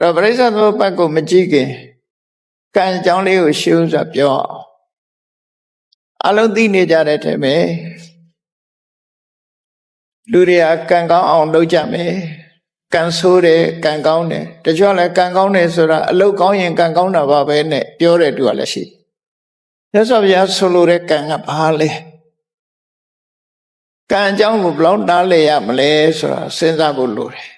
တော့ပရိစ္ဆေသမုပ္ပါဒ်ကိုမကြည့်ခင်ကံအကြောင်းလေးကိုရှင်းဥစွာပြောအောင်အလုံးသိနေကြတဲ့ထဲမှာလူတွေကကံကောင်းအောင်လုပ်ကြမယ်ကံဆိုးတယ်ကံကောင်းတယ်တချို့လည်းကံကောင်းတယ်ဆိုတာအလုတ်ကောင်းရင်ကံကောင်းတာပါပဲနဲ့ပြောတဲ့သူကလည်းရှိတယ်မြတ်စွာဘုရားဆိုလိုတဲ့ကံကဘာလဲကံအကြောင်းကိုဘယ်လောက်နားလည်ရမလဲဆိုတာစဉ်းစားဖို့လိုတယ်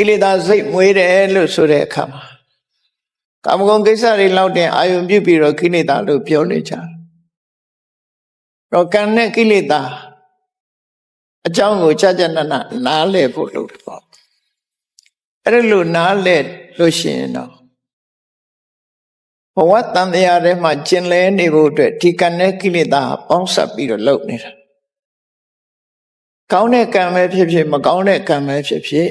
ကိလေသာစိတ်မွေးတယ်လို့ဆိုတဲ့အခါမှာကာမဂုဏ်ကိစ္စတွေလောက်တင်အာယုံပြုပြီးတော့ကိလေသာလို့ပြောနေကြတယ်။တော့ကံနဲ့ကိလေသာအကြောင်းကိုကြာကြာနာနာနားလည်ဖို့လို့ပေါ့။အဲ့ဒါလို့နားလည်လို့ရှိရင်တော့ဘဝတန်တရားထဲမှာကျင်လဲနေဖို့အတွက်ဒီကံနဲ့ကိလေသာပေါင်းစပ်ပြီးတော့လုပ်နေတာ။ကောင်းတဲ့ကံပဲဖြစ်ဖြစ်မကောင်းတဲ့ကံပဲဖြစ်ဖြစ်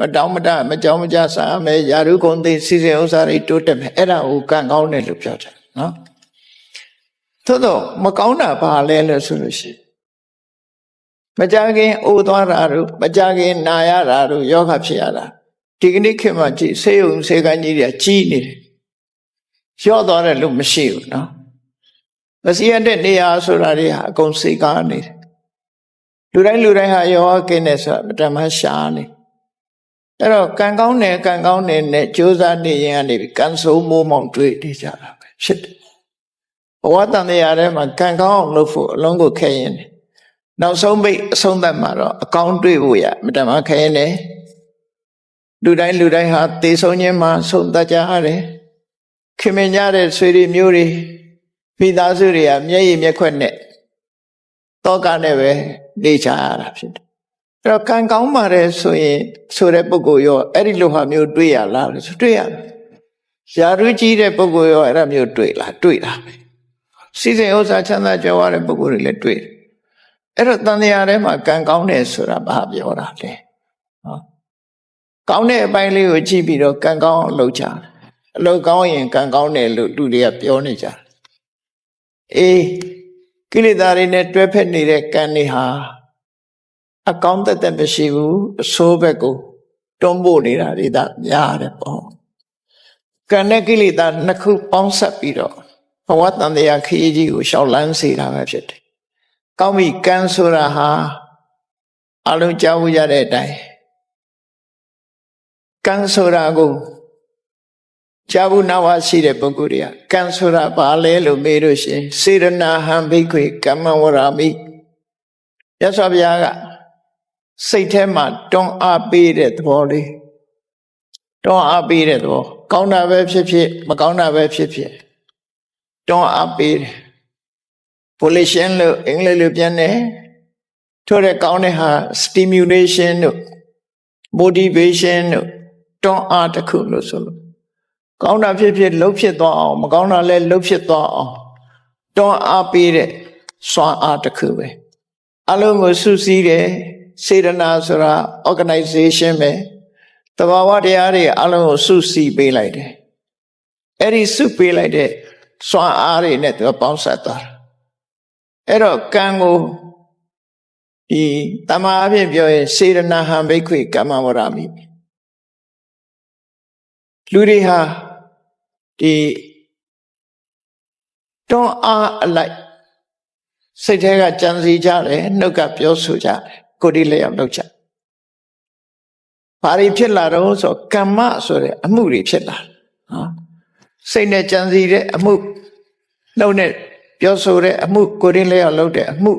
မတောင်းမတမကြောင်းမကြစားမယ်ယာရုကုန်သိစီစဉ်ဥစ္စာတွေတိုးတက်မယ်အဲ့ဒါကိုကံကောင်းတယ်လို့ပြောတယ်နော်သို့တော့မကောင်းတာဘာလဲလို့ဆိုလို့ရှိရင်မကြခင်အိုးသွားတာတို့မကြခင်နာရတာတို့ယောဂဖြစ်ရတာဒီကနေ့ခေတ်မှာကြည့်ဆေးရုံဆေးကန်းကြီးတွေကကြီးနေတယ်ရော့သွားတယ်လို့မရှိဘူးနော်မစီရတဲ့နေရာဆိုတာတွေဟာအကုန်စိတ်ကားနေတယ်လူတိုင်းလူတိုင်းဟာယောဂကင်းတယ်ဆိုတာမတမရှားနေတယ် အဲ့တော့ကံကောင်းတယ်ကံကောင်းတယ်နဲ့ကြိုးစားနေရင်ကနေပြီးကံဆိုးမိုးမောင်တွေ့နေကြတာပဲဖြစ်တယ်ဘဝတန်တရားထဲမှာကံကောင်းအောင်လုပ်ဖို့အလုံးကိုခဲရင်တယ်နောက်ဆုံးပိတ်အဆုံးသတ်မှာတော့အကောင်းတွေ့ဖို့ရမတမခဲရင်တယ်လူတိုင်းလူတိုင်းဟာသေဆုံးခြင်းမှာဆုံးသတ်ကြရတယ်ခင်မင်ကြတဲ့ဆွေတွေမျိုးတွေမိသားစုတွေကမျက်ရည်မျက်ခွက်နဲ့တောကနဲ့ပဲနေကြရတာဖြစ်တယ် အဲ့တော့ကံကောင်းပါတယ်ဆိုရင်ဆိုတဲ့ပုဂ္ဂိုလ်ရောအဲ့ဒီလိုဟာမျိုးတွေ့ရလားလို့ဆိုတွေ့ရတယ်။ယာရုကြီးတဲ့ပုဂ္ဂိုလ်ရောအဲ့ဒါမျိုးတွေ့လားတွေ့တာပဲ။စီစဉ်ဥစ္စာချမ်းသာကြွယ်ဝတဲ့ပုဂ္ဂိုလ်တွေလည်းတွေ့တယ်။အဲ့တော့တန်တရားထဲမှာကံကောင်းတယ်ဆိုတာဘာပြောတာလဲ။နော်။ကောင်းတဲ့အပိုင်းလေးကိုကြည့်ပြီးတော့ကံကောင်းအောင်လုပ်ကြတယ်။အလုပ်ကောင်းရင်ကံကောင်းတယ်လို့လူတွေကပြောနေကြတယ်။အေးကိလေသာတွေနဲ့တွဲဖက်နေတဲ့ကံတွေဟာ အကောင်းသက်သက်မရှိဘူးအဆိုးဘက်ကိုတွန်းပို့နေတာတွေဒါများတယ်ပေါ့ကံနဲ့ကိလေသာနှစ်ခုပေါင်းဆက်ပြီးတော့ဘဝတန်တရားခရီးကြီးကိုရှောက်လန်းစေတာပဲဖြစ်တယ်ကောင်းပြီကံဆိုတာဟာအလုံးကြားဝရတဲ့အတိုင်းကံဆိုတာကိုကြားဘူးနာဝရှိတဲ့ပုဂ္ဂိုလ်တွေကကံဆိုတာဘာလဲလို့မေးလို့ရှိရင်စေရနာဟံဘိခွေကမ္မဝရာမိရသော်ဘုရားက စိတ်ထဲမှာတွန်းအားပေးတဲ့သဘောလေးတွန်းအားပေးတဲ့သဘောကောင်းတာပဲဖြစ်ဖြစ်မကောင်းတာပဲဖြစ်ဖြစ်တွန်းအားပေးတယ် volition လို့အင်္ဂလိပ်လိုပြန်တယ်ထို့တဲ့ကောင်းတဲ့ဟာ stimulation တို့ motivation တို့တွန်းအားတစ်ခုလို့ဆိုလို့ကောင်းတာဖြစ်ဖြစ်လှုပ်ဖြစ်သွားအောင်မကောင်းတာလည်းလှုပ်ဖြစ်သွားအောင်တွန်းအားပေးတဲ့စွမ်းအားတစ်ခုပဲအလုံးကိုစုစည်းတယ် စေတနာဆိုတာ organization ပဲတဘာဝတရားတွေအလုံးကိုစုစည်းပေးလိုက်တယ်အဲ့ဒီစုပေးလိုက်တဲ့စွမ်းအားတွေနဲ့သူပေါင်းဆက်သွားတာအဲ့တော့ကံကိုဒီတမအဖြစ်ပြောရင်စေရနာဟံဘိခွေကမ္မဝရမိလူတွေဟာဒီတွန်းအားအလိုက်စိတ်ထဲကကြံစီကြတယ်နှုတ်ကပြောဆိုကြတယ် ကိုဒီလည်းအောင်လုပ်ချဘာတွေဖြစ်လာတော့ဆိုကမ္မဆိုတဲ့အမှုတွေဖြစ်လာနော်စိတ်နဲ့ကြံစီတဲ့အမှုနှုတ်နဲ့ပြောဆိုတဲ့အမှုကိုရင်းလေးအောင်လုပ်တဲ့အမှု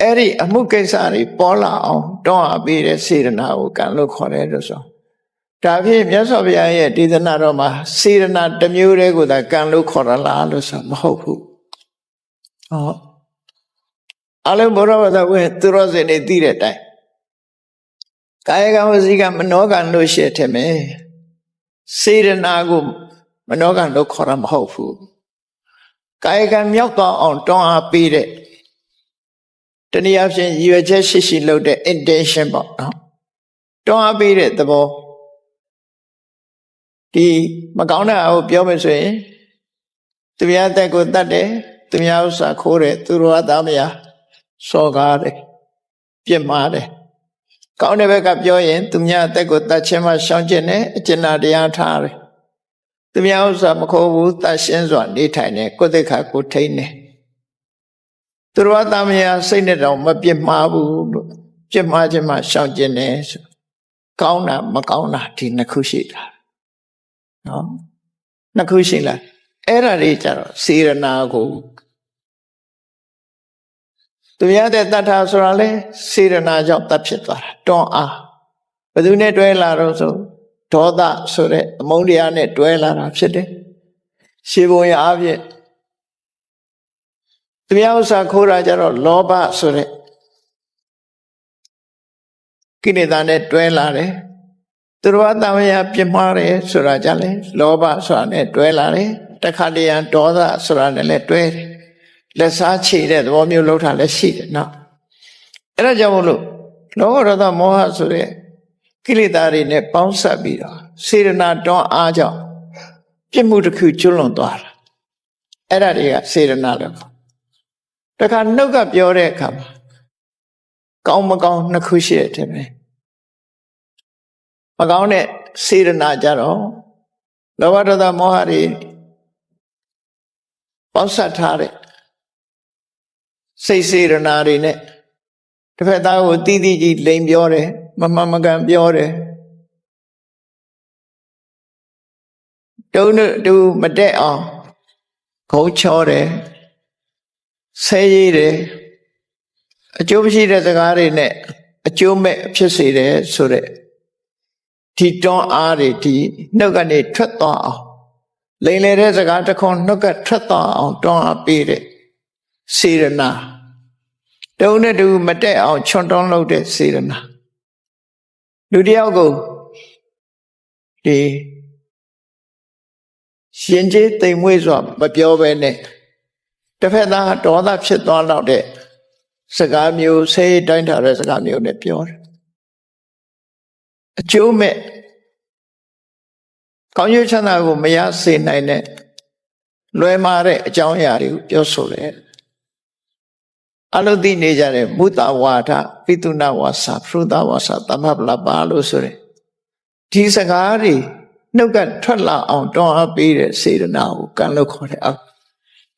အဲ့ဒီအမှုကိစ္စတွေပေါ်လာအောင်တွန်းအားပေးတဲ့စေတနာကိုကံလို့ခေါ်တယ်လို့ဆိုဒါဖြင့်မြတ်စွာဘုရားရဲ့ဒေသနာတော်မှာစေတနာတစ်မျိုးတည်းကိုသာကံလို့ခေါ်ရလားလို့ဆိုမဟုတ်ဘူးဟော အလုံးဘောရဝဒဝင်သူရောစင်နေသိတဲ့အတိုင်းကာယကံဝစီကံမနောကံလို့ရှိတယ်မယ်စေတနာကိုမနောကံလို့ခေါ်တာမဟုတ်ဘူးကာယကံမြောက်သွားအောင်တွန်းအားပေးတဲ့တနည်းအားဖြင့်ရည်ရွယ်ချက်ရှိရှိလုပ်တဲ့ intention ပေါ့နော်တွန်းအားပေးတဲ့သဘောဒီမကောင်းတဲ့အကိုပြောမယ်ဆိုရင်သူများအသက်ကိုတတ်တယ်သူများဥစ္စာခိုးတယ်သူတော်အသားမယား စော်ကားတယ်ပြစ်မှားတယ်ကောင်းတဲ့ဘက်ကပြောရင်သူများအသက်ကိုတတ်ခြင်းမှရှောင်ကျင်တယ်အကျဉ်းတရားထားတယ်သူများဥစ္စာမခိုးဘူးတတ်ရှင်းစွာနေထိုင်တယ်ကိုယ်သိက္ခာကိုထိန်းတယ်သူတော်အသားမယားစိတ်နဲ့တော့မပြစ်မှားဘူးလို့ပြစ်မှားခြင်းမှရှောင်ကျင်တယ်ဆိုကောင်းတာမကောင်းတာဒီနှစ်ခုရှိတာနော်နှစ်ခုရှိလားအဲ့ဒါတွေကြတော့စေရနာကို သူရတဲ့တတ်တာဆိုတာလေစေရနာကြောင့်တတ်ဖြစ်သွားတာတွန်းအားဘယ်သူနဲ့တွဲလာတော့ဆိုဒေါသဆိုတဲ့အမုန်းတရားနဲ့တွဲလာတာဖြစ်တယ်ရှေးဘုံရအဖြစ်သူများဥစ္စာခိုးတာကြတော့လောဘဆိုတဲ့ကိလေသာနဲ့တွဲလာတယ်သူတော်အတမယပြမှားတယ်ဆိုတာကြလဲလောဘဆိုတာနဲ့တွဲလာတယ်တခါတရံဒေါသဆိုတာနဲ့လည်းတွဲတယ် လက်စားချေတဲ့သဘောမျိုးလောက်တာလည်းရှိတယ်နော်အဲ့ဒါကြောင့်မို့လို့လောဘဒေါသမောဟဆိုတဲ့ကိလေသာတွေနဲ့ပေါင်းစပ်ပြီးတော့စေရနာတွန်းအားကြောင့်ပြစ်မှုတစ်ခုကျွလွန်သွားတာအဲ့ဒါတွေကစေရနာလို့တခါနှုတ်ကပြောတဲ့အခါမှာကောင်းမကောင်းနှစ်ခုရှိတယ်ထင်တယ်မကောင်းတဲ့စေရနာကြတော့လောဘဒေါသမောဟတွေပေါင်းစပ်ထားတဲ့ စိတ်စေရနာတွေနဲ့တစ်ဖက်သားကိုတီးတီးကြီးလိန်ပြောတယ်မမမကန်ပြောတယ်တုံးတူမတက်အောင်ခုံချောတယ်ဆဲရည်တယ်အကျိုးမရှိတဲ့စကားတွေနဲ့အကျိုးမဲ့ဖြစ်စေတယ်ဆိုတဲ့ဒီတွန်းအားတွေဒီနှုတ်ကနေထွက်သွားအောင်လိန်လေတဲ့စကားတစ်ခွန်းနှုတ်ကထွက်သွားအောင်တွန်းအားပေးတဲ့ စေရနာတုံးနဲ့တူမတက်အောင်ချွန်တွန်းလုပ်တဲ့စေရနာလူတယောက်ကိုဒီရှင်ကျေးတိမ်မွေးစွာမပြောဘဲနဲ့တစ်ဖက်သားဒေါသဖြစ်သွားတော့တဲ့စကားမျိုးဆေးတိုင်းထားတဲ့စကားမျိုးနဲ့ပြောတယ်အကျိုးမဲ့ကောင်းကျိုးချမ်းသာကိုမရစေနိုင်တဲ့လွယ်မာတဲ့အကြောင်းအရာတွေကိုပြောဆိုတယ် အလုသိနေကြတဲ့မုတ္တဝါဒပိတုနာဝါစာဖရုဒဝါစာသမပလပါလို့ဆိုရင်ဒီစကားတွေနှုတ်ကထွက်လာအောင်တွန်းအားပေးတဲ့စေတနာကိုကံလို့ခေါ်တယ်အောက်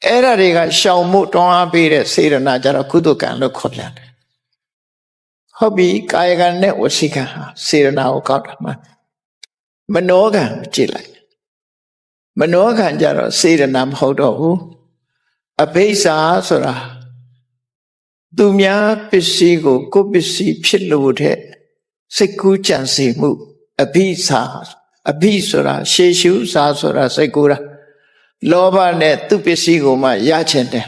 အဲ့ဒါတွေကရှောင်မှုတွန်းအားပေးတဲ့စေတနာကြတော့ကုသကံလို့ခေါ်ပြန်တယ်ဟုတ်ပြီကာယကံနဲ့ဝစီကံဟာစေတနာကိုကောက်တာမှမနောကံကြည့်လိုက်မနောကံကြတော့စေတနာမဟုတ်တော့ဘူးအဘိဇာဆိုတာ သူများပစ္စည်းကို ကိုယ်ပစ္စည်းဖြစ်လို့တဲ့စိတ်ကူးကြံစီမှုအဘိဇာအဘိဆိုတာရှေရှုစာဆိုတာစိတ်ကူးတာလောဘနဲ့သူပစ္စည်းကိုမှရချင်တယ်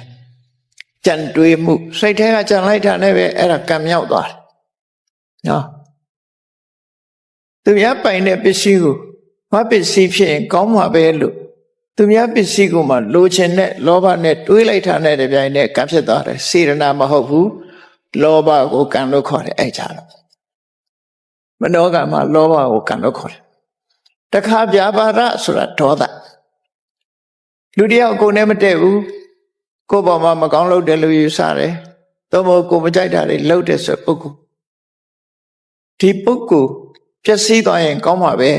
ကြံတွေးမှုစိတ်ထဲကကြံလိုက်တာနဲ့ပဲအဲ့ဒါကံမြောက်သွားတယ်နော်သူများပိုင်တဲ့ပစ္စည်းကိုမပစ္စည်းဖြစ်ရင်ကောင်းမှာပဲလို့ သူများပစ္စည်းကိုမှလိုချင်တဲ့လောဘနဲ့တွေးလိုက်တာနဲ့တပြိုင်နက်ကံဖြစ်သွားတယ်စေရနာမဟုတ်ဘူးလောဘကိုကံလို့ခေါ်တယ်အဲ့ကြတော့မနောကမှာလောဘကိုကံလို့ခေါ်တယ်တခါပြပါရဆိုတာဒေါသလူတယောက်ကိုယ်နဲ့မတည့်ဘူးကိုယ်ပေါ်မှာမကောင်းလုပ်တယ်လို့ယူဆတယ်သို့မဟုတ်ကိုယ်မကြိုက်တာတွေလုပ်တယ်ဆိုပုဂ္ဂိုလ်ဒီပုဂ္ဂိုလ်ပျက်စီးသွားရင်ကောင်းမှာပဲ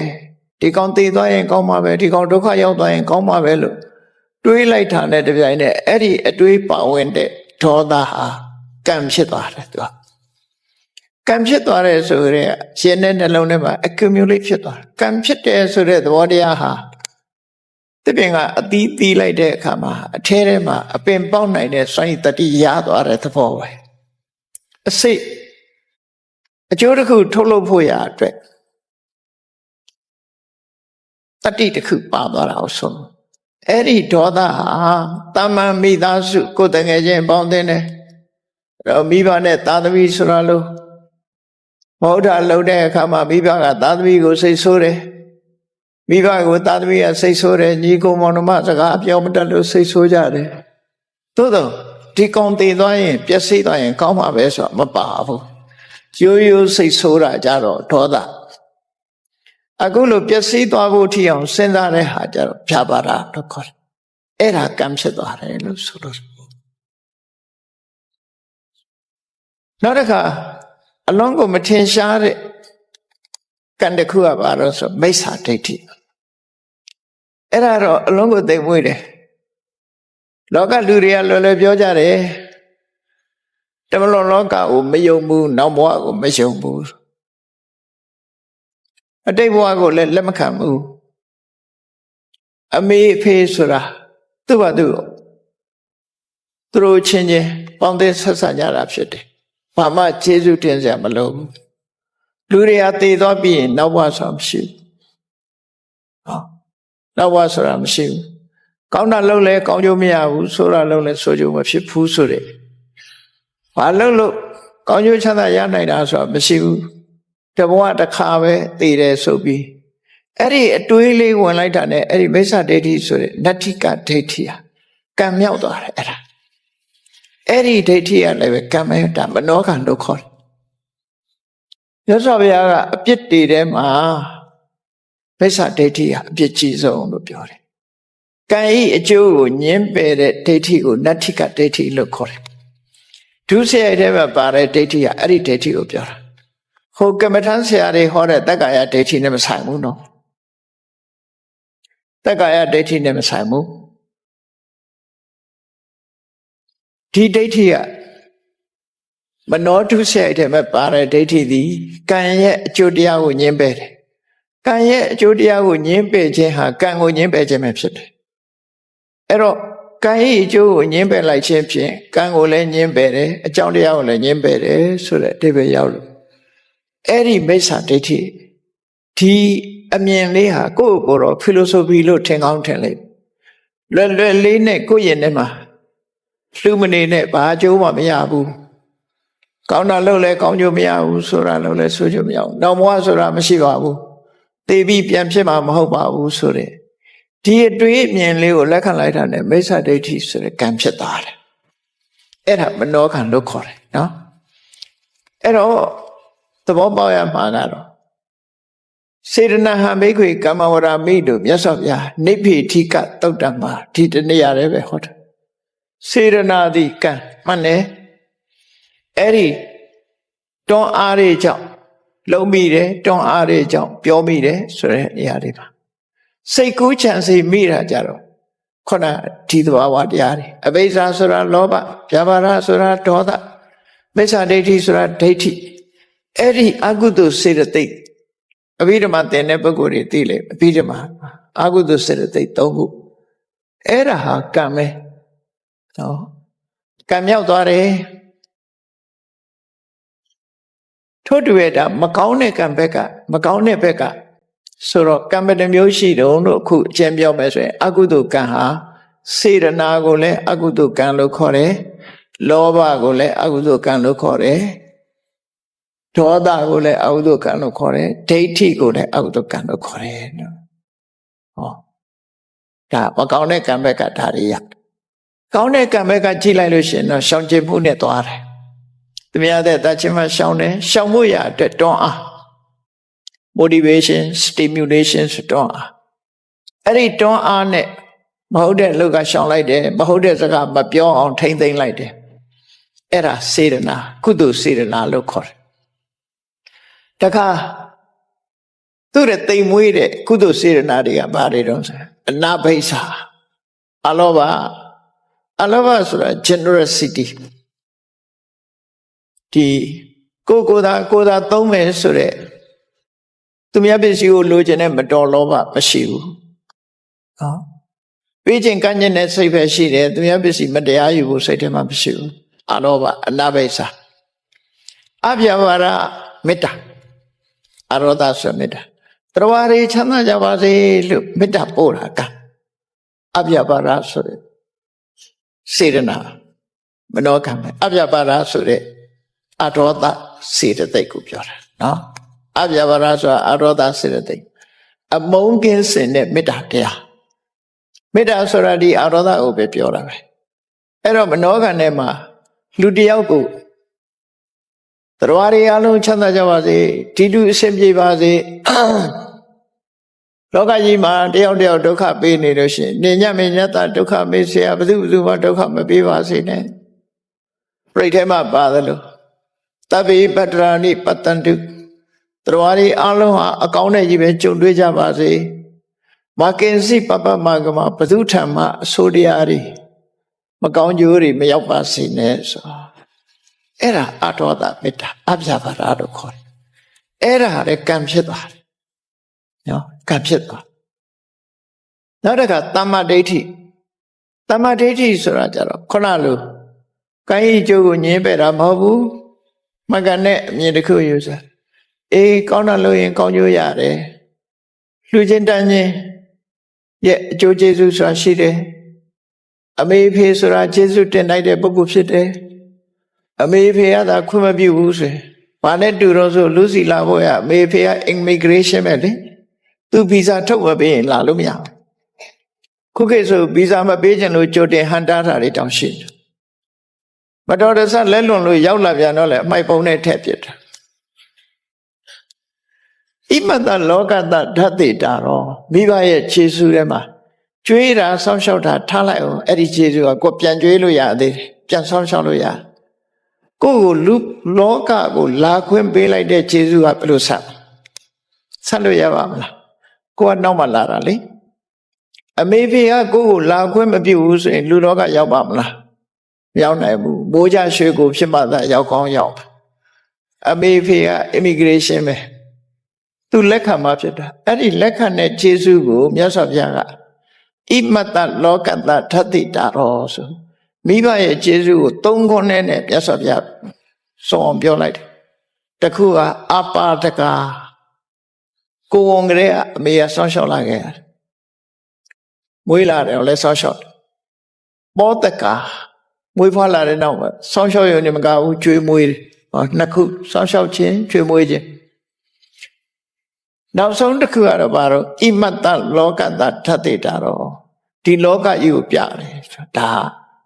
ဒီကောင်တည်သွားရင်ကောင်းမှာပဲဒီကောင်ဒုက္ခရောက်သွားရင်ကောင်းမှာပဲလို့တွေးလိုက်တာနဲ့တပြိုင်နက်အဲ့ဒီအတွေးပါဝင်တဲ့ဒေါသဟာကံဖြစ်သွားတယ်သူကကံဖြစ်သွားတယ်ဆိုရဲရှင်တဲ့နှလုံးထဲမှာ accumulate ဖြစ်သွားတယ်ကံဖြစ်တယ်ဆိုတဲ့သဘောတရားဟာတပင်ကအသီးသီးလိုက်တဲ့အခါမှာအထဲထဲမှာအပင်ပေါက်နိုင်တဲ့စွမ်းရည်တတိရသွားတဲ့သဘောပဲအစိတ်အကျိုးတစ်ခုထုတ်လုပ်ဖို့ရအတွက် တတိတစ်ခုပါသွားတာကိုဆုံးအဲ့ဒီဒေါသဟာတာမန်မိသားစုကိုယ်တငယ်ချင်းပေါင်းတဲ့တယ်အဲ့တော့မိဘနဲ့သာသမီဆိုတာလို့မဟုတ်တာလုပ်တဲ့အခါမှာမိဘကသာသမီကိုစိတ်ဆိုးတယ်မိဘကိုသာသမီကစိတ်ဆိုးတယ်ညီကိုမောင်နှမစကားပြောမတတ်လို့စိတ်ဆိုးကြတယ်သို့တော့ဒီကောင်တည်သွားရင်ပျက်စီးသွားရင် ကောင်းမှာပဲဆိုတော့မပါဘူးရိုးရိုးစိတ်ဆိုးတာကြတော့ဒေါသ အခုလိုပျက်စီးသွားဖို့ထီအောင်စဉ်းစားတဲ့ဟာကြတော့ဖြာပါတာလို့ခေါ်တယ်အဲ့ဒါကံဖြစ်သွားတယ်လို့ဆိုလို့နောက်တစ်ခါအလုံးကိုမထင်ရှားတဲ့ကံတစ်ခုကဘာလို့ဆိုမိစ္ဆာဒိဋ္ဌိအဲ့ဒါတော့အလုံးကိုသိမ့်မွေးတယ်လောကလူတွေကလွယ်လွယ်ပြောကြတယ်တမလွန်လောကကိုမယုံဘူးနောက်ဘဝကိုမယုံဘူး အတိတ်ဘဝကိုလည်းလက်မခံဘူးအမေအဖေဆိုတာသူ့ဘာသူ့သူတို့ချင်းချင်းပေါင်းတဲ့ဆက်ဆံကြတာဖြစ်တယ်ဘာမှကျေးဇူးတင်စရာမလိုဘူးလူတွေဟာတည်သွားပြီးရင်နောက်ဘဝဆိုတာမရှိဘူးဟောနောက်ဘဝဆိုတာမရှိဘူးကောင်းတာလုပ်လဲကောင်းကျိုးမရဘူးဆိုတာလုပ်လဲဆိုကျိုးမဖြစ်ဘူးဆိုတဲ့ဘာလုပ်လို့ကောင်းကျိုးချမ်းသာရနိုင်တာဆိုတာမရှိဘူး တဘဝတစ်ခါပဲတည်တယ်ဆိုပြီးအဲ့ဒီအတွေးလေးဝင်လိုက်တာ ਨੇ အဲ့ဒီမိစ္ဆာဒိဋ္ဌိဆိုတဲ့နတ္ထိကဒိဋ္ဌိဟာကံမြောက်သွားတယ်အဲ့ဒါအဲ့ဒီဒိဋ္ဌိကလည်းပဲကံမဲတာမနောကံလို့ခေါ်တယ်မြတ်စွာဘုရားကအပြစ်တည်ထဲမှာမိစ္ဆာဒိဋ္ဌိဟာအပြစ်ကြီးဆုံးလို့ပြောတယ်ကံဤအကျိုးကိုညင်းပယ်တဲ့ဒိဋ္ဌိကိုနတ္ထိကဒိဋ္ဌိလို့ခေါ်တယ်ဒုစရိုက်ထဲမှာပါတဲ့ဒိဋ္ဌိကအဲ့ဒီဒိဋ္ဌိကိုပြောတာ ဟိုကမ္မထမ်းဆရာတွေဟောတဲ့တက္ကာယဒိဋ္ဌိနဲ့မဆိုင်ဘူးနော်တက္ကာယဒိဋ္ဌိနဲ့မဆိုင်ဘူးဒီဒိဋ္ဌိကမနောတုဆရိုက်တဲ့မှာပါတဲ့ဒိဋ္ဌိသည်ကံရဲ့အကျိုးတရားကိုညှင်းပယ်တယ်ကံရဲ့အကျိုးတရားကိုညှင်းပယ်ခြင်းဟာကံကိုညှင်းပယ်ခြင်းပဲဖြစ်တယ်အဲ့တော့ကံရဲ့အကျိုးကိုညှင်းပယ်လိုက်ခြင်းဖြင့်ကံကိုလည်းညှင်းပယ်တယ်အကြောင်းတရားကိုလည်းညှင်းပယ်တယ်ဆိုတဲ့အဓိပ္ပာယ်ရောက်လို့ အဲ့ဒီမိစ္ဆာဒိဋ္ဌိဒီအမြင်လေးဟာကိုယ့်ကိုယ်တော့ philosophy လို့ထင်ကောင်းထင်လိမ့်လွယ်လွယ်လေးနဲ့ကိုယ့်ရင်ထဲမှာလူမနေနဲ့ဘာအကျိုးမှမရဘူးကောင်းတာလုပ်လဲကောင်းကျိုးမရဘူးဆိုတာလုပ်လဲဆိုကျိုးမရဘူးနောက်ဘဝဆိုတာမရှိပါဘူးသေပြီးပြန်ဖြစ်မှာမဟုတ်ပါဘူးဆိုတဲ့ဒီအတွေ့အမြင်လေးကိုလက်ခံလိုက်တာနဲ့မိစ္ဆာဒိဋ္ဌိဆိုတဲ့ကံဖြစ်သွားတယ်အဲ့ဒါမနောကံလို့ခေါ်တယ်နော်အဲ့တော့ သဘောပေါက်ရမှာကတော့စေရနာဟံမိခွေကမ္မဝရမိတို့မြတ်စွာဘုရားနိဗ္ဗေထိကတုတ်တံမှာဒီတနေ့ရတယ်ပဲဟောတယ်စေရနာတိကံမှန်တယ်အဲ့ဒီတွန်းအားတွေကြောင့်လုံးမိတယ်တွန်းအားတွေကြောင့်ပြောမိတယ်ဆိုတဲ့နေရာတွေပါစိတ်ကူးချမ်းစိတ်မိတာကြတော့ခုနဒီသဘာဝတရားတွေအဘိဇ္ဇာဆိုတာလောဘဗျာပါဒဆိုတာဒေါသမိစ္ဆာဒိဋ္ဌိဆိုတာဒိဋ္ဌိ အဲ့ဒီအကုသိုလ်စေတသိက်အဘိဓမ္မာသင်တဲ့ပုဂ္ဂိုလ်တွေသိလေအဘိဓမ္မာအကုသိုလ်စေတသိက်၃ခုအဲ့ဒါဟာကံပဲနော်ကံမြောက်သွားတယ်ထို့တူရဲ့ဒါမကောင်းတဲ့ကံဘက်ကမကောင်းတဲ့ဘက်ကဆိုတော့ကံပတမျိုးရှိတုံးလို့အခုအကျဉ်းပြောမယ်ဆိုရင် အကုသိုလ်ကံဟာစေရနာကိုလည်းအကုသိုလ်ကံလို့ခေါ်တယ်လောဘကိုလည်းအကုသိုလ်ကံလို့ခေါ်တယ် ဒေါသကိုလည်းအကုသိုလ်ကံလို့ခေါ်တယ်ဒိဋ္ဌိကိုလည်းအကုသိုလ်ကံလို့ခေါ်တယ်နော်ဟောဒါမကောင်းတဲ့ကံဘက်ကဒါတွေရကောင်းတဲ့ကံဘက်ကကြည့်လိုက်လို့ရှိရင်တော့ရှောင်ကျဉ်မှုနဲ့သွားတယ်သူများတဲ့တချင်းမရှောင်တယ်ရှောင်ဖို့ရအတွက်တွန်းအား motivation stimulation ဆိုတွန်းအားအဲ့ဒီတွန်းအားနဲ့မဟုတ်တဲ့လူကရှောင်လိုက်တယ်မဟုတ်တဲ့စကားမပြောအောင်ထိမ့်သိမ့်လိုက်တယ်အဲ့ဒါစေရနာကုသိုလ်စေရနာလို့ခေါ်တယ် တခါသူ့ရဲ့တိမ်မွေးတဲ့ကုသိုလ်စေရနာတွေကဘာတွေတော့ဆိုအနာဘိဆာအလောဘအလောဘဆိုတာ generosity ဒီကိုကိုသာကိုသာသုံးမယ်ဆိုတဲ့သူများပစ္စည်းကိုလိုချင်တဲ့မတော်လောဘမရှိဘူးနော်ပေးခြင်းကမ်းခြင်းနဲ့စိတ်ပဲရှိတယ်သူများပစ္စည်းမတရားယူဖို့စိတ်ထဲမှာမရှိဘူးအလောဘအနာဘိစာအပြဝရမေတ္တာ အရောဒဆိုမေတ္တာတရားရီချမ်းသာကြပါစေလို့မေတ္တာပို့တာကအပြပါရဆိုတဲ့စေရနာမနောကံပဲအပြပါရဆိုတဲ့အရောဒစေတသိက်ကိုပြောတာနော်အပြပါရဆိုတာအရောဒစေတသိက်အမုန်းကင်းစင်တဲ့မေတ္တာတရားမေတ္တာဆိုတာဒီအရောဒကိုပဲပြောတာပဲအဲ့တော့မနောကံထဲမှာလူတစ်ယောက်ကို တရားရီအလုံးချမ်းသာကြပါစေဒီလူအဆင်ပြေပါစေလောကကြီးမှာတယောက်တယောက်ဒုက္ခပေးနေလို့ရှိရင်နေညမညတဒုက္ခမေးเสียဘယ်သူဘယ်သူမှဒုက္ခမပေးပါစေနဲ့ပြိဋ္ဌဲမှာပါတယ်လို့တဗ္ဗေပတ္တရာနိပတ္တန္တုတရားရီအလုံးဟာအကောင်းနဲ့ကြီးပဲကြုံတွေ့ကြပါစေမကင်စီပပမကမဘသူထံမှအဆိုးတရားတွေမကောင်းကျိုးတွေမရောက်ပါစေနဲ့ဆို အဲ့ဒါအထောဒမေတ္တာအပြပါရလို့ခေါ်တယ်အဲ့ဒါလည်းကံဖြစ်သွားတယ်နော်ကံဖြစ်သွားနောက်တစ်ခါတမ္မာဒိဋ္ဌိတမ္မာဒိဋ္ဌိဆိုတာကြတော့ခုနလိုကိုင်းကြီးကျိုးကိုညင်းပယ်တာမဟုတ်ဘူးမကန်နဲ့အမြင်တစ်ခုယူစားအေးကောင်းတာလို့ရင် ကောင်းကျိုးရတယ်လှူခြင်းတန်းခြင်းရဲ့အကျိုးကျေးဇူးဆိုတာရှိတယ်အမေဖေဆိုတာကျေးဇူးတင်လိုက်တဲ့ပုဂ္ဂိုလ်ဖြစ်တယ် အမေဖေကသာခွင့်မပြုဘူးဆိုရင်ဘာနဲ့တူတော့ဆိုလူစီလာဖို့ရအမေဖေက immigration ပဲလေသူဗီဇာထုတ်မပေးရင်လာလို့မရဘူးခုခေတ်ဆိုဗီဇာမပေးချင်လို့ကြိုတင်ဟန်တားတာတွေတောင်ရှိတယ်မတော်တဆလက်လွန်လို့ရောက်လာပြန်တော့လေအမိုက်ပုံနဲ့ထည့်ပစ်တာဣမတလောကတဓာတ်တိတာရောမိဘရဲ့ခြေဆူထဲမှာကျွေးတာဆောင်းလျှောက်တာထားလိုက်အောင်အဲ့ဒီခြေဆူကကိုယ်ပြန်ကျွေးလို့ရသေးတယ်ပြန်ဆောင်းလျှောက်လို့ရ ကိုယ့်ကိုလူလောကကို လာခွင့်ပေးလိုက်တဲ့ခြေဆူကဘယ်လိုဆက်ဆက်လို့ရပါမလားကိုကနောက်မှလာတာလေအမေဖေကကိုယ့်ကိုလာခွင့်မပြုဘူးဆိုရင်လူလောကရောက်ပါမလားမရောက်နိုင်ဘူးဘိုးကြရွှေကိုဖြစ်မှသာရောက်ကောင်းရောက်အမေဖေက immigration ပဲသူလက်ခံမှာဖြစ်တာအဲ့ဒီလက်ခံတဲ့ခြေဆုကိုမြတ်စွာဘုရားကဣမတ္တလောကတ္တထတ္တိတာရောဆို မိဘရဲ့ခြေဆုကိုသုံးခွန်းနဲ့မြတ်စွာဘုရားဆုံးအောင်ပြောလိုက်တယ်တခုကအပါဒကာကိုဝန်ကလေးကအမေကဆောင်းလျှောက်လာခဲ့တယ်မွေးလာတယ်လည်းဆောင်းလျှောက်ပောတကာမွေးဖွားလာတဲ့နောက်မှာဆောင်းလျှောက်ရုံနဲ့မကဘူးကျွေးမွေးဟောနှစ်ခုဆောင်းလျှောက်ခြင်းကျွေးမွေးခြင်းနောက်ဆုံးတစ်ခုကတော့ဘာတော့ဣမတ္တလောကတထတ္တိတာတော့ဒီလောကကြီးကိုပြတယ်ဒါ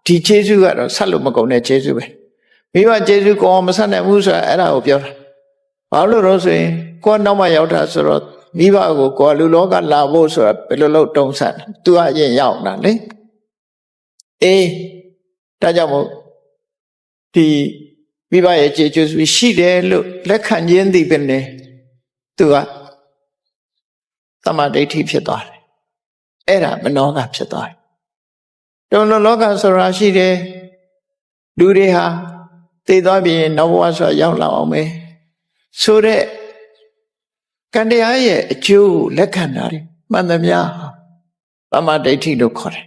ဒီခြေစုကတော့ဆက်လို့မကုန်တဲ့ခြေစုပဲမိဘခြေစုကောမဆက်နိုင်ဘူးဆိုတာအဲ့ဒါကိုပြောတာဘာလို့လို့ဆိုရင်ကိုယ်နောက်မှရောက်တာဆိုတော့မိဘကိုကိုယ်လူလောကလာဖို့ဆိုတာဘယ်လိုလုပ်တုံးဆက်သူကအရင်ရောက်တာလေအေးဒါကြောင့်မို့ဒီမိဘရဲ့ခြေကျူရှိတယ်လို့လက်ခံခြင်းသည်ပဲလေသူကသမာဓိဋ္ဌိဖြစ်သွားတယ်အဲ့ဒါမနောကဖြစ်သွားတယ် တုံလောကဆိုတာရှိတယ်လူတွေဟာသိသွားပြီးရင်နောက်ဘဝဆိုရောက်လာအောင်ပဲဆိုတဲ့ကံတရားရဲ့အကျိုးလက်ခံတာတွေမှန်သမျှသမာဓိဋ္ဌိလို့ခေါ်တယ်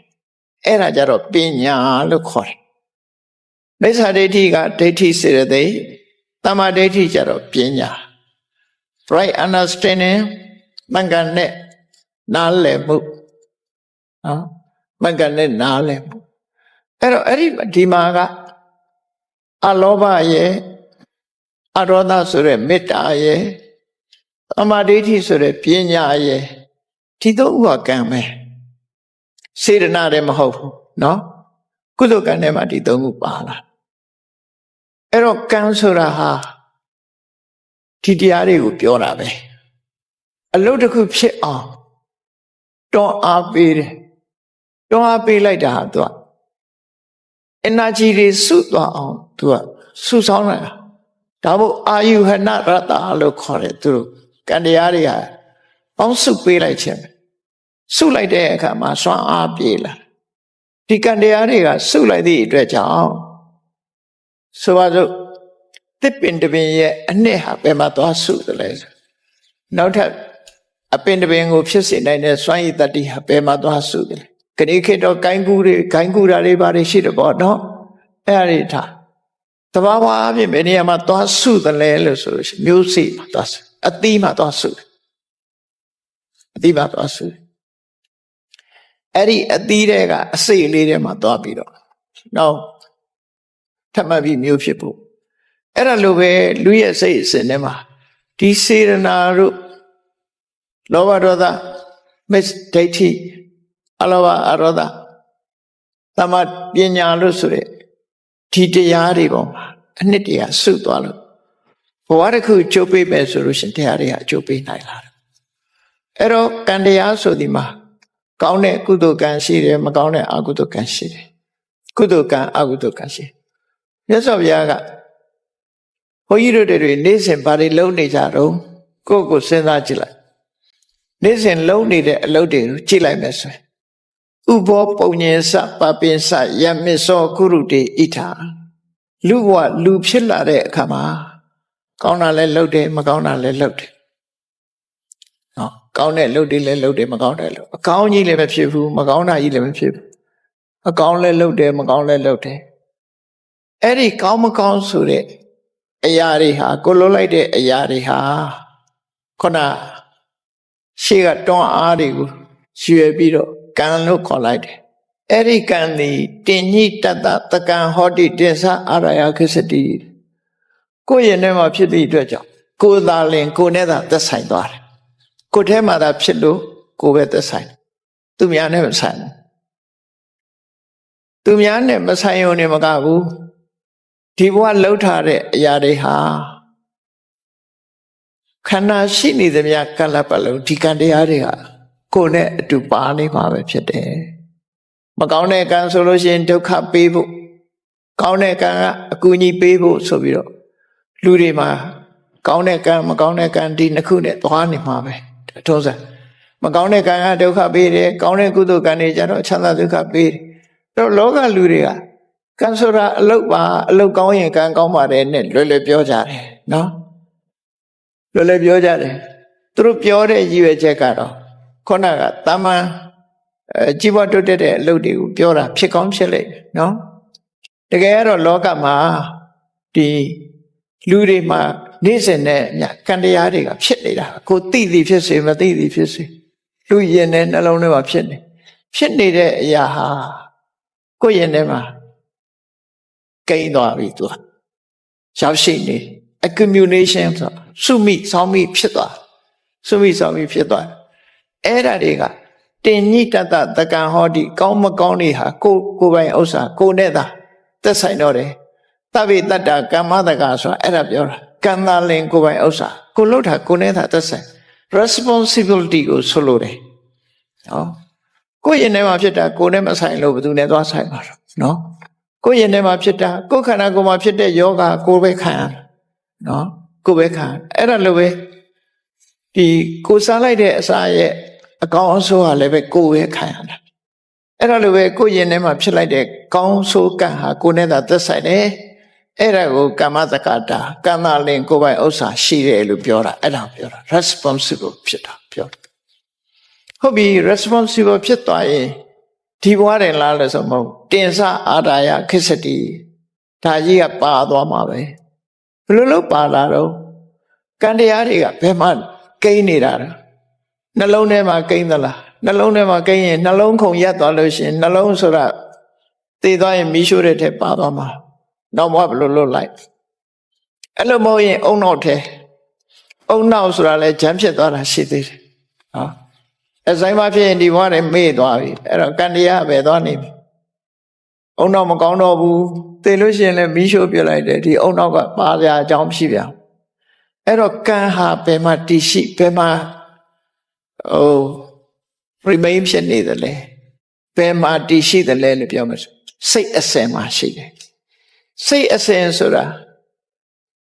အဲ့ဒါကြတော့ပညာလို့ခေါ်တယ်မိစ္ဆာဒိဋ္ဌိကဒိဋ္ဌိစေရသိသမာဓိဋ္ဌိကြတော့ပညာ right understanding မင်္ဂန်နဲ့နားလည်မှုနော် မင်္ဂန်နဲ့နားလည်မှုအဲ့တော့အဲ့ဒီဒီမှာကအလောဘရဲ့အရောဒဆိုတဲ့မေတ္တာရဲ့သမာဓိဋ္ဌိဆိုတဲ့ပညာရဲ့ဒီသုံးခုကကံပဲစေတနာလည်းမဟုတ်ဘူးနော်ကုသိုလ်ကံထဲမှာဒီသုံးခုပါလာအဲ့တော့ကံဆိုတာဟာဒီတရားတွေကိုပြောတာပဲအလုပ်တစ်ခုဖြစ်အောင်တွန်းအားပေးတယ် တွန်းအားပေးလိုက်တာဟာသူက energy တွေစုသွားအောင်သူကစုဆောင်းလိုက်တာဒါမို့အာယုဟနရတ္တလို့ခေါ်တယ်သူတို့ကံတရားတွေဟာပေါင်းစုပေးလိုက်ခြင်းစုလိုက်တဲ့အခါမှာစွမ်းအားပြေလာဒီကံတရားတွေကစုလိုက်သည့်အတွက်ကြောင့်ဆိုပါစို့တစ်ပင်တပင်ရဲ့အနှစ်ဟာဘယ်မှာသွားစုတယ်လဲနောက်ထပ်အပင်တပင်ကိုဖြစ်စေနိုင်တဲ့စွမ်းရည်တတ္တိဟာဘယ်မှာသွားစုတယ်လဲ ခဏခေတ်တော့ဂိုင်းကူတွေဂိုင်းကူတာတွေဘာတွေရှိတယ်ပေါ့နော်အဲ့ဒါတွေထားတဘာဝအပြင်ဘယ်နေရာမှာသွားစုတယ်လဲလို့ဆိုလို့ရှိရင်မျိုးစိမှာသွားစုအသီးမှာသွားစုတယ်အသီးမှာသွားစုတယ်အဲ့ဒီအသီးတွေကအစိတ်လေးထဲမှာသွားပြီးတော့နောက်ထပ်မှတ်ပြီးမျိုးဖြစ်ဖို့အဲ့ဒါလိုပဲလူရဲ့စိတ်အစဉ်ထဲမှာဒီစေရနာတို့လောဘဒေါသမစ္စဒိဋ္ဌိ အလောဘအရောဓသမပညာလို့ဆိုတဲ့ဒီတရားတွေပေါ်မှာအနှစ်တရာစုသွားလို့ဘဝတစ်ခုကျုပ်ပေးမယ်ဆိုလို့ရှရင်တရားတွေကအကျုပ်ပေးနိုင်လာတယ်အဲ့တော့ကံတရားဆိုဒီမှာကောင်းတဲ့ကုသိုလ်ကံရှိတယ်မကောင်းတဲ့အကုသိုလ်ကံရှိတယ်ကုသိုလ်ကံအကုသိုလ်ကံရှိတယ်မြတ်စွာဘုရားကဘုန်းကြီးတို့တွေနေ့စဉ်ဘာတွေလုပ်နေကြတော့ကိုယ့်ကိုယ်စဉ်းစားကြည့်လိုက်နေ့စဉ်လုပ်နေတဲ့အလုပ်တွေကိုကြည့်လိုက်မယ်ဆိုရင် ဥဘောပုံညင်စပပင်စယမစ္စောကုရုတေဣထာလူဘဝလူဖြစ်လာတဲ့အခါမှာကောင်းတာလည်းလုပ်တယ်မကောင်းတာလည်းလုပ်တယ်နော်ကောင်းတဲ့လုပ်တယ်လည်းလုပ်တယ်မကောင်းတဲ့လုပ်အကောင်းကြီးလည်းမဖြစ်ဘူးမကောင်းတာကြီးလည်းမဖြစ်ဘူးအကောင်းလည်းလုပ်တယ်မကောင်းလည်းလုပ်တယ်အဲ့ဒီကောင်းမကောင်းဆိုတဲ့အရာတွေဟာကိုလွတ်လိုက်တဲ့အရာတွေဟာခုနရှေ့ကတွန်းအားတွေကိုရွယ်ပြီးတော့ ကံလို့ခေါ်လိုက်တယ်အဲ့ဒီကံသည်တင်ညိတတတကံဟောတိတင်္စအာရယခစ္စတိကိုယ့်ရဲ့ထဲမှာဖြစ်သည့်အတွက်ကြောင့်ကိုယ်သာလင်ကိုယ်နဲ့သာသက်ဆိုင်သွားတယ်ကိုယ်ထဲမှာသာဖြစ်လို့ကိုယ်ပဲသက်ဆိုင်သူများနဲ့မဆိုင်ဘူးသူများနဲ့မဆိုင်ရုံနဲ့မကဘူးဒီဘဝလှုပ်ထားတဲ့အရာတွေဟာခန္ဓာရှိနေသမျှကလပ်ပလုံးဒီကံတရားတွေဟာ ကိုယ်နဲ့အတူပါနေမှာပဲဖြစ်တယ်မကောင်းတဲ့ကံဆိုလို့ရှိရင်ဒုက္ခပေးဖို့ကောင်းတဲ့ကံကအကူအညီပေးဖို့ဆိုပြီးတော့လူတွေမှာကောင်းတဲ့ကံမကောင်းတဲ့ကံဒီနှစ်ခုနဲ့သွားနေမှာပဲအထုံးစံမကောင်းတဲ့ကံကဒုက္ခပေးတယ်ကောင်းတဲ့ကုသိုလ်ကံတွေကျတော့ချမ်းသာဒုက္ခပေးတယ်အဲ့တော့လောကလူတွေကကံဆိုတာအလုတ်ပါအလုတ်ကောင်းရင်ကံကောင်းပါတယ်နဲ့လွယ်လွယ်ပြောကြတယ်နော်လွယ်လွယ်ပြောကြတယ်သူတို့ပြောတဲ့ရည်ရွယ်ချက်ကတော့ ခုနကတမန်အဲជីវတုတ်တဲ့အလုပ်တွေကိုပြောတာဖြစ်ကောင်းဖြစ်လိမ့်မယ်နော်တကယ်ကတော့လောကမှာဒီလူတွေမှာနေ့စဉ်နဲ့ညကံတရားတွေကဖြစ်နေတာကိုသိသည်ဖြစ်စေမသိသည်ဖြစ်စေလူရင်တဲ့နှလုံးထဲမှာဖြစ်နေဖြစ်နေတဲ့အရာဟာကိုယ့်ရင်ထဲမှာကိန်းသွားပြီသူကရောက်ရှိနေ accumulation ဆိုစုမိဆောင်းမိဖြစ်သွားစုမိဆောင်းမိဖြစ်သွား အဲ့ဒါတွေကတင်ညိတတတကံဟောတိကောင်းမကောင်းတွေဟာကိုကိုပိုင်ဥစ္စာကိုနဲ့သာသက်ဆိုင်တော့တယ်တပိတတ္တကမ္မတကဆိုတာအဲ့ဒါပြောတာကံသာလင်ကိုပိုင်ဥစ္စာကိုလှုပ်တာကိုနဲ့သာသက်ဆိုင် responsibility ကိုဆိုလိုတယ်နော်ကိုယ့်ရင်ထဲမှာဖြစ်တာကိုနဲ့မဆိုင်လို့ဘယ်သူနဲ့သွားဆိုင်မှာတော့နော်ကိုယ့်ရင်ထဲမှာဖြစ်တာကိုယ်ခန္ဓာကိုယ်မှာဖြစ်တဲ့ယောဂကိုယ်ပဲခံရတာနော်ကိုယ်ပဲခံအဲ့ဒါလိုပဲဒီကိုစားလိုက်တဲ့အစာရဲ့ အကောင်းအဆိုးဟာလည်းပဲကိုယ်ပဲခံရတာအဲ့ဒါလိုပဲကိုယ်ရင်ထဲမှာဖြစ်လိုက်တဲ့ကောင်းဆိုးကံဟာကိုယ်နဲ့သာသက်ဆိုင်တယ်အဲ့ဒါကိုကမ္မတက္ကတာကမ္မလင်ကိုယ်ပိုင်ဥစ္စာရှိတယ်လို့ပြောတာအဲ့ဒါပြောတာ responsible ဖြစ်တာပြောတာဟုတ်ပြီ responsible ဖြစ်သွားရင်ဒီဘဝတယ်လားလို့ဆိုမဟုတ်တင်စအာရာယခစ္စတိဒါကြီးကပါသွားမှာပဲဘယ်လိုလုပ်ပါလာတော့ကံတရားတွေကဘယ်မှကိန်းနေတာလဲ နှလုံးထဲမှာကိန်းသလားနှလုံးထဲမှာကိန်းရင်နှလုံးခုန်ရက်သွားလို့ရှိရင်နှလုံးဆိုတာတည်သွားရင်မီးရှို့တဲ့ထဲပါသွားမှာနောက်မှဘယ်လိုလုပ်လိုက်အဲ့လိုမဟုတ်ရင်အုံနောက်ထဲအုံနောက်ဆိုတာလဲဂျမ်းဖြစ်သွားတာရှိသေးတယ်နော်အဆိုင်မဖြစ်ရင်ဒီဘဝနဲ့မေ့သွားပြီအဲ့တော့ကံတရားပဲသွားနေပြီအုံနောက်မကောင်းတော့ဘူးသိလို့ရှိရင်လည်းမီးရှို့ပြလိုက်တယ်ဒီအုံနောက်ကပါစရာအကြောင်းမရှိပြန်အဲ့တော့ကံဟာဘယ်မှာတည်ရှိဘယ်မှာ ဟို remain ဖြစ်နေတယ်လဲဘယ်မှာတည်ရှိတယ်လဲလို့ပြောမှာစိတ်အစဉ်မှာရှိတယ်စိတ်အစဉ်ဆိုတာ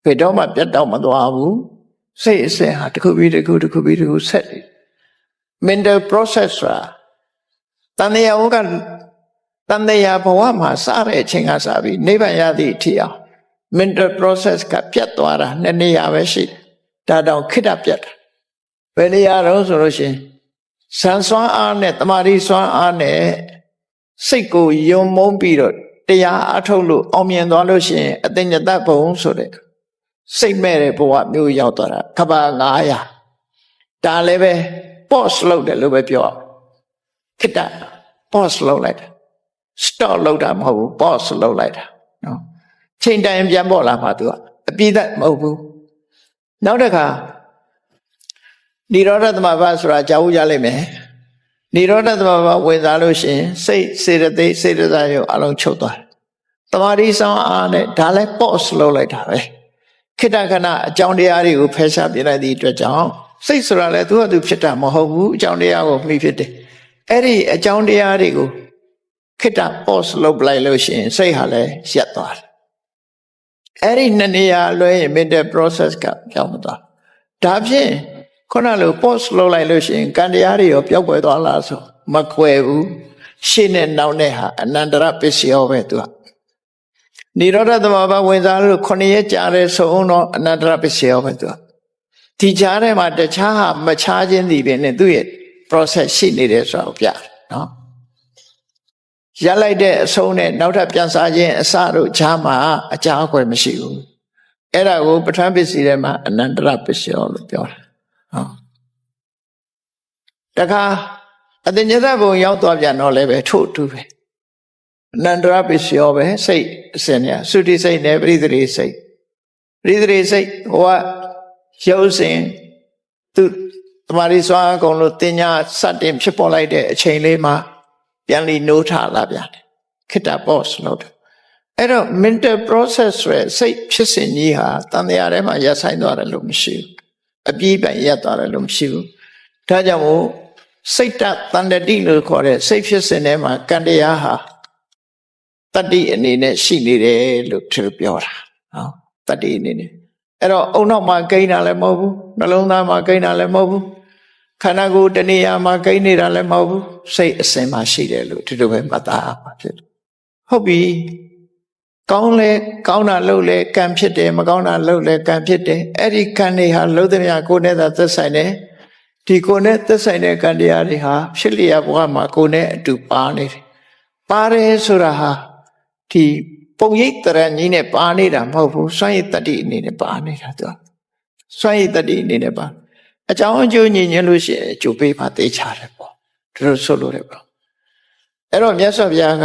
ဘယ်တော့မှပြတ်တော့မသွားဘူးစိတ်အစဉ်ဟာတစ်ခုပြီးတစ်ခုတစ်ခုပြီးတစ်ခုဆက်နေ mental process ဆိုတာတန်တရားဝကတန်တရားဘဝမှာစတဲ့အချိန်ကစပြီးနိဗ္ဗာန်ရသည့်အထိအောင် mental process ကပြတ်သွားတာနှစ်နေရာပဲရှိတယ်ဒါတောင်ခိတ္တပြတ်တာဘ ယ်နေရာတော့ဆိုလို့ရှိရင်ဇန်စွမ်းအားနဲ့တမာရီစွမ်းအားနဲ့စိတ်ကိုယုံမုန်းပြီးတော့တရားအထုတ်လို့အောင်မြင်သွားလို့ရှိရင်အတင်ညတဘုံဆိုတဲ့စိတ်မဲ့တဲ့ဘဝမျိုးရောက်သွားတာကဘာ900ဒါလည်းပဲ pause လုပ်တယ်လို့ပဲပြောအောင်ခိတ္တ pause လုပ်လိုက်တာ stop လုပ်တာမဟုတ်ဘူး pause လုပ်လိုက်တာနော်ချိန်တိုင်းပြန်ပေါ်လာမှာသူကအပြည့်သက်မဟုတ်ဘူးနောက်တစ်ခါ និရောဓသမဘာဆိုတာကြားဦးကြလိမ့်မယ်និရောဓသမဘာဝင်စားလို့ရှိရင်စိတ်စေတသိက်စေတသာရုပ်အလုံးချုပ်သွားတယ်တမာတိဆောင်အားနဲ့ဒါလည်း pause လုပ်လိုက်တာပဲခိတ္တခဏအကြောင်းတရားတွေကိုဖယ်ရှားပြလိုက်သည့်အတွက်ကြောင့်စိတ်ဆိုတာလည်းသူ့ဟာသူဖြစ်တာမဟုတ်ဘူးအကြောင်းတရားကိုမှီဖြစ်တယ်အဲ့ဒီအကြောင်းတရားတွေကိုခိတ္တ pause လုပ်ပလိုက်လို့ရှိရင်စိတ်ဟာလည်းရပ်သွားတယ်အဲ့ဒီနှစ်နေရာလွဲရင် mental process ကပြောင်းမသွားဒါဖြင့် ခုနလို pause လုပ်လိုက်လို့ရှိရင်ကံတရားတွေရောပျောက်ကွယ်သွားလားဆိုမကွယ်ဘူးရှေ့နဲ့နောက်နဲ့ဟာအနန္တရပစ္စယောပဲသူကနိရောဓသမဘာဝင်စားလို့ခုနှစ်ရက်ကြာတဲ့ဆုံးတော့အနန္တရပစ္စယောပဲသူကဒီကြားထဲမှာတခြားဟာမခြားခြင်းဒီပင်နဲ့သူ့ရဲ့ process ရှိနေတယ်ဆိုတော့ပြတယ်နော်ရလိုက်တဲ့အဆုံးနဲ့နောက်ထပ်ပြန်စားခြင်းအစတို့ခြားမှာအကြာအကွယ်မရှိဘူးအဲ့ဒါကိုပဋ္ဌာန်းပစ္စည်းထဲမှာအနန္တရပစ္စယောလို့ပြောတာ ဟုတ်တခါအတင်ညသဘုံရောက်သွားပြန်တော့လည်းပဲထို့အတူပဲအနန္တရပစ္စယောပဲစိတ်အစဉ်เนี่ยသုတိစိတ်နဲ့ပရိသေစိတ်ပရိသေစိတ်ဟိုကရုပ်စဉ်သူတမာရီစွာအကုန်လို့တင်ညာစတင်ဖြစ်ပေါ်လိုက်တဲ့အချိန်လေးမှာပြန်လီနိုးထလာပြန်တယ်ခိတ္တ boss လို့တယ်အဲ့တော့ mental process ဆိုရယ်စိတ်ဖြစ်စဉ်ကြီးဟာတန်တရားထဲမှာရပ်ဆိုင်သွားတယ်လို့မရှိဘူး အပြည့်ပိုင်ရပ်သွားတယ်လို့မရှိဘူးဒါကြောင့်မို့စိတ်တတန်တတိလို့ခေါ်တဲ့စိတ်ဖြစ်စဉ်ထဲမှာကံတရားဟာတတ္တိအနေနဲ့ရှိနေတယ်လို့သူပြောတာနော်တတ္တိအနေနဲ့အဲ့တော့အုံနောက်မှာကိန်းတာလည်းမဟုတ်ဘူးနှလုံးသားမှာကိန်းတာလည်းမဟုတ်ဘူးခန္ဓာကိုယ်တဏှာမှာကိန်းနေတာလည်းမဟုတ်ဘူးစိတ်အစဉ်မှာရှိတယ်လို့ဒီလိုပဲမှတ်သားပါဖြစ်တယ်ဟုတ်ပြီ ကောင်းလဲကောင်းတာလုပ်လဲကံဖြစ်တယ်မကောင်းတာလုပ်လဲကံဖြစ်တယ်အဲ့ဒီကံတွေဟာလုံးသမျှကိုယ်နဲ့သာသက်ဆိုင်တယ်ဒီကိုယ်နဲ့သက်ဆိုင်တဲ့ကံတရားတွေဟာဖြစ်လျက်ဘဝမှာကိုယ်နဲ့အတူပါနေတယ်ပါတယ်ဆိုတာဟာဒီပုံရိပ်တရကြီးနဲ့ပါနေတာမဟုတ်ဘူးစွန့်ရည်တတ္တိအနေနဲ့ပါနေတာသူကစွန့်ရည်တတ္တိအနေနဲ့ပါအကြောင်းအကျိုးညင်ညွှန်းလို့ရှိရင်အကျိုးပေးပါသိချတယ်ပေါ့ဒီလိုဆိုလို့ရပါအဲ့တော့မြတ်စွာဘုရားက